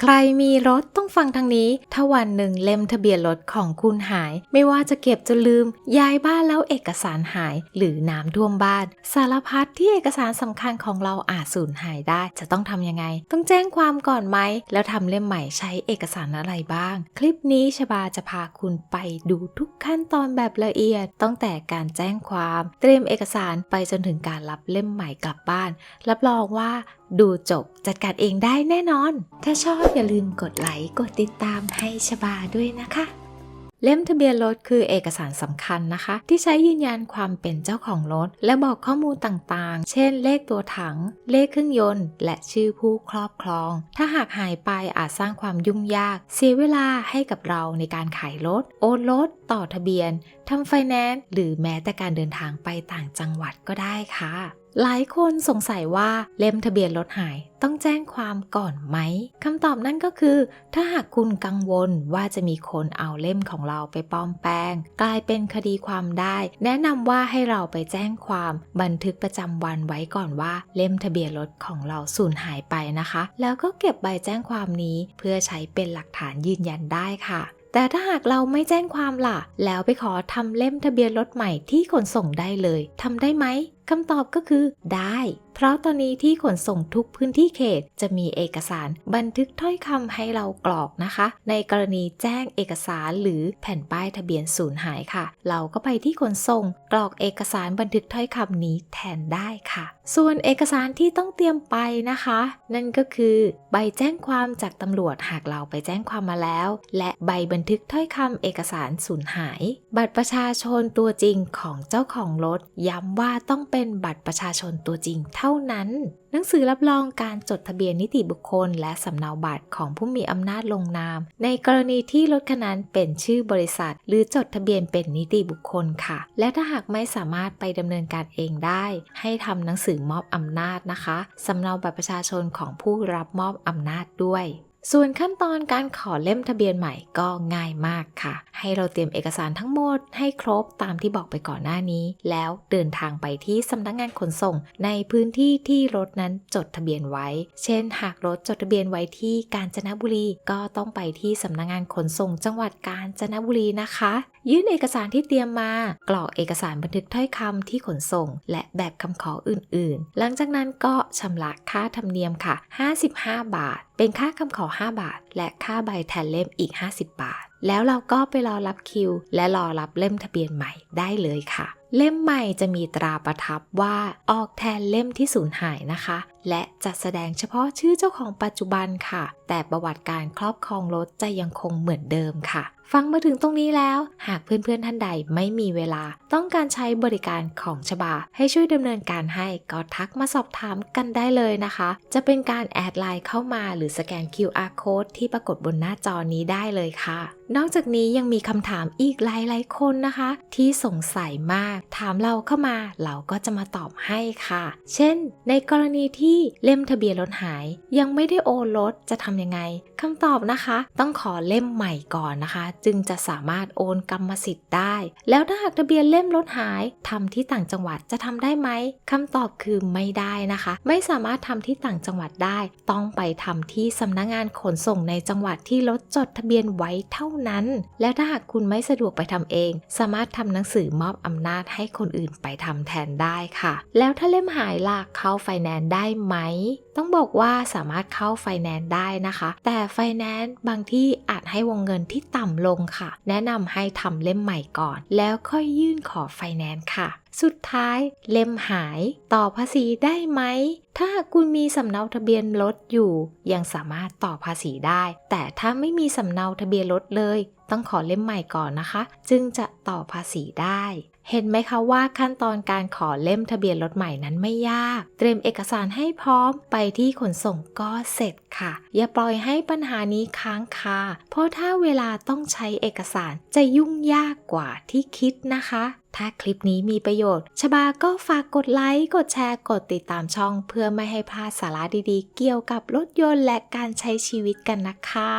ใครมีรถต้องฟังทางนี้ ถ้าวันหนึ่งเล่มทะเบียนรถของคุณหาย ไม่ว่าจะเก็บจนลืม ย้ายบ้านแล้วเอกสารหาย หรือน้ำท่วมบ้าน สารพัดที่เอกสารสำคัญของเราอาจสูญหายได้ จะต้องทำยังไง ต้องแจ้งความก่อนไหม แล้วทำเล่มใหม่ใช้เอกสารอะไรบ้าง คลิปนี้ชบาจะพาคุณไปดูทุกขั้นตอนแบบละเอียด ตั้งแต่การแจ้งความ เตรียมเอกสารไปจนถึงการรับเล่มใหม่กลับบ้าน รับรองว่าดูจบจัดการเองได้แน่นอน ถ้าชอบอย่าลืมกดไลค์ กดติดตามให้ชบาด้วยนะคะ เล่มทะเบียนรถคือเอกสารสำคัญนะคะ ที่ใช้ยืนยันความเป็นเจ้าของรถ และบอกข้อมูลต่างๆ เช่น เลขตัวถัง เลขเครื่องยนต์ และชื่อผู้ครอบครอง ถ้าหากหายไปอาจสร้างความยุ่งยาก เสียเวลาให้กับเราในการขายรถ โอนรถ ต่อทะเบียนทำไฟแนนซ์หรือแม้แต่การเดินทางไปต่างจังหวัดก็ได้ค่ะ หลายคนสงสัยว่าเล่มทะเบียนรถหายต้องแจ้งความก่อนไหมคำตอบนั่นก็คือ ถ้าหากคุณกังวลว่าจะมีคนเอาเล่มของเราไปปลอมแปลง กลายเป็นคดีความได้ แนะนำว่าให้เราไปแจ้งความบันทึกประจำวันไว้ก่อนว่าเล่มทะเบียนรถของเราสูญหายไปนะคะ แล้วก็เก็บใบแจ้งความนี้เพื่อใช้เป็นหลักฐานยืนยันได้ค่ะแต่ถ้าหากเราไม่แจ้งความล่ะ แล้วไปขอทำเล่มทะเบียนรถใหม่ที่ขนส่งได้เลยทำได้ไหม คำตอบก็คือได้ เพราะตอนนี้ที่ขนส่งทุกพื้นที่เขตจะมีเอกสารบันทึกถ้อยคำให้เรากรอกนะคะ ในกรณีแจ้งเอกสารหรือแผ่นป้ายทะเบียนสูญหายค่ะ เราก็ไปที่ขนส่งกรอกเอกสารบันทึกถ้อยคำนี้แทนได้ค่ะ ส่วนเอกสารที่ต้องเตรียมไปนะคะ นั่นก็คือใบแจ้งความจากตำรวจหากเราไปแจ้งความมาแล้ว และใบบันทึกถ้อยคำเอกสารสูญหาย บัตรประชาชนตัวจริงของเจ้าของรถย้ำว่าต้องเป็นเป็นบัตรประชาชนตัวจริงเท่านั้น หนังสือรับรองการจดทะเบียนนิติบุคคล และสำเนาบัตรของผู้มีอำนาจลงนาม ในกรณีที่รถคันนั้นเป็นชื่อบริษัท หรือจดทะเบียนเป็นนิติบุคคลค่ะ และถ้าหากไม่สามารถไปดำเนินการเองได้ ให้ทำหนังสือมอบอำนาจนะคะสำเนาบัตรประชาชนของผู้รับมอบอำนาจด้วย ส่วนขั้นตอนการขอเล่มทะเบียนใหม่ก็ง่ายมากค่ะ ให้เราเตรียมเอกสารทั้งหมดให้ครบตามที่บอกไปก่อนหน้านี้ แล้วเดินทางไปที่สำนักงานขนส่ง ในพื้นที่ที่รถนั้นจดทะเบียนไว้ เช่น หากรถจดทะเบียนไว้ที่กาญจนบุรี ก็ต้องไปที่สำนักงานขนส่ง จังหวัดกาญจนบุรีนะคะ ยื่นเอกสารที่เตรียมมา กรอกเอกสารบันทึกถ้อยคำที่ขนส่ง และแบบคำขออื่นๆ หลังจากนั้นก็ชำระค่าธรรมเนียมค่ะ 55 บาท เป็นค่าคำขอ 5 บาท และค่าใบแทนเล่มอีก 50 บาท แล้วเราก็ไปรอรับคิว และรอรับเล่มทะเบียนใหม่ได้เลยค่ะเล่มใหม่จะมีตราประทับว่าออกแทนเล่มที่สูญหายนะคะ และจะแสดงเฉพาะชื่อเจ้าของปัจจุบันค่ะ แต่ประวัติการครอบครองรถจะยังคงเหมือนเดิมค่ะ ฟังมาถึงตรงนี้แล้ว หากเพื่อนๆท่านใดไม่มีเวลา ต้องการใช้บริการของฉบา ให้ช่วยดำเนินการให้ก็ทักมาสอบถามกันได้เลยนะคะ จะเป็นการแอดไลน์เข้ามาหรือสแกน QR code ที่ปรากฏบนหน้าจอนี้ได้เลยค่ะ นอกจากนี้ยังมีคำถามอีกหลายๆคนนะคะ ที่สงสัยมากถามเราเข้ามา เราก็จะมาตอบให้ค่ะ เช่น ในกรณีที่เล่มทะเบียนรถหาย ยังไม่ได้โอนรถจะทำยังไงคำตอบนะคะ ต้องขอเล่มใหม่ก่อนนะคะ จึงจะสามารถโอนกรรมสิทธิ์ได้ แล้วถ้าหากทะเบียนเล่มรถหายทำที่ต่างจังหวัดจะทำได้ไหมคำตอบคือไม่ได้นะคะ ไม่สามารถทำที่ต่างจังหวัดได้ ต้องไปทำที่สำนักงงานขนส่งในจังหวัดที่รถจดทะเบียนไว้เท่านั้น และถ้าหากคุณไม่สะดวกไปทำเอง สามารถทำหนังสือมอบอำนาจให้คนอื่นไปทำแทนได้ค่ะ แล้วถ้าเล่มหายล่ะเข้าไฟแนนซ์ได้ไหม ต้องบอกว่าสามารถเข้าไฟแนนซ์ได้นะคะ แต่ไฟแนนซ์บางที่อาจให้วงเงินที่ต่ำลงค่ะ แนะนำให้ทำเล่มใหม่ก่อน แล้วค่อยยื่นขอไฟแนนซ์ค่ะสุดท้ายเล่มหายต่อภาษีได้ไหม ถ้าคุณมีสำเนาทะเบียนรถอยู่ ยังสามารถต่อภาษีได้ แต่ถ้าไม่มีสำเนาทะเบียนรถเลย ต้องขอเล่มใหม่ก่อนนะคะ จึงจะต่อภาษีได้ เห็นไหมคะว่าขั้นตอนการขอเล่มทะเบียนรถใหม่นั้นไม่ยาก เตรียมเอกสารให้พร้อมไปที่ขนส่งก็เสร็จค่ะ อย่าปล่อยให้ปัญหานี้ค้างคา เพราะถ้าเวลาต้องใช้เอกสารจะยุ่งยากกว่าที่คิดนะคะ ถ้าคลิปนี้มีประโยชน์ ชบาก็ฝากกดไลค์ กดแชร์ กดติดตามช่อง เพื่อไม่ให้พลาดสาระดีๆ เกี่ยวกับรถยนต์และการใช้ชีวิตกันนะคะ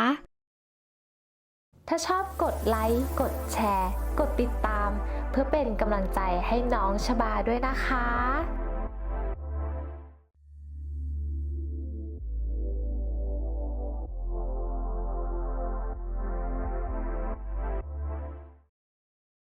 ถ้าชอบกดไลค์ กดแชร์ กดติดตาม เพื่อเป็นกำลังใจให้น้องชบาด้วยนะคะ